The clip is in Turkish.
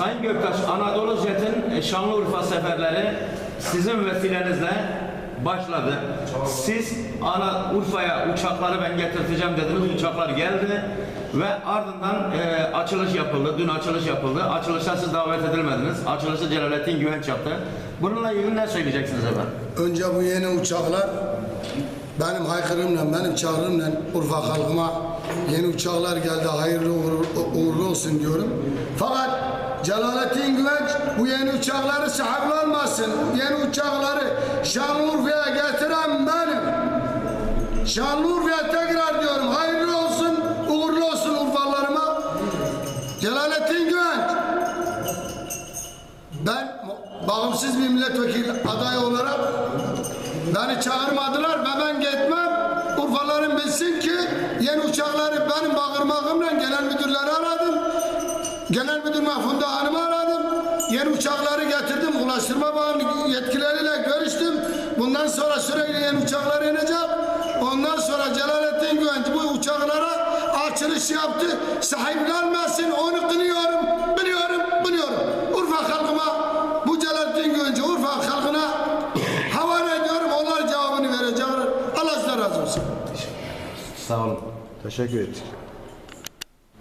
Sayın Göktaş, Anadolu Jet'in e, Şanlıurfa seferleri sizin vesilenizle başladı. Siz ana Urfa'ya uçakları ben getirteceğim dediniz. Uçaklar geldi ve ardından e, açılış yapıldı. Dün açılış yapıldı. Açılışa siz davet edilmediniz. Açılışı Celalettin Güvenç yaptı. Bununla ilgili ne söyleyeceksiniz efendim? Önce bu yeni uçaklar benim haykırımla, benim çağrımla Urfa halkıma yeni uçaklar geldi. Hayırlı uğurlu, uğurlu olsun diyorum. Fakat Celalettin Güvenç bu yeni uçakları sahiplenmesin. Yeni uçakları Şanlıurfa'ya getiren benim. Şanlıurfa'ya tekrar diyorum. Hayırlı olsun, uğurlu olsun Urfalılarıma. Celalettin Güvenç. Ben bağımsız bir milletvekili adayı olarak beni çağırmadılar ve ben gitmem. Urfaların bilsin ki yeni uçakları benim bağırmağımla. Genel müdür Mahfunda Hanım'ı aradım. Yeni uçakları getirdim. Ulaştırma Bakanı yetkilileriyle görüştüm. Bundan sonra sürekli yeni uçaklar inecek. Ondan sonra Celalettin Güvenç bu uçaklara açılış yaptı. Sahiplenmesin onu kınıyorum. Biliyorum, biliyorum. Urfa halkıma bu Celalettin Güvenç'i Urfa halkına havale ediyorum. Onlar cevabını verecekler. Allah size razı olsun. Sağ olun. Teşekkür ettik.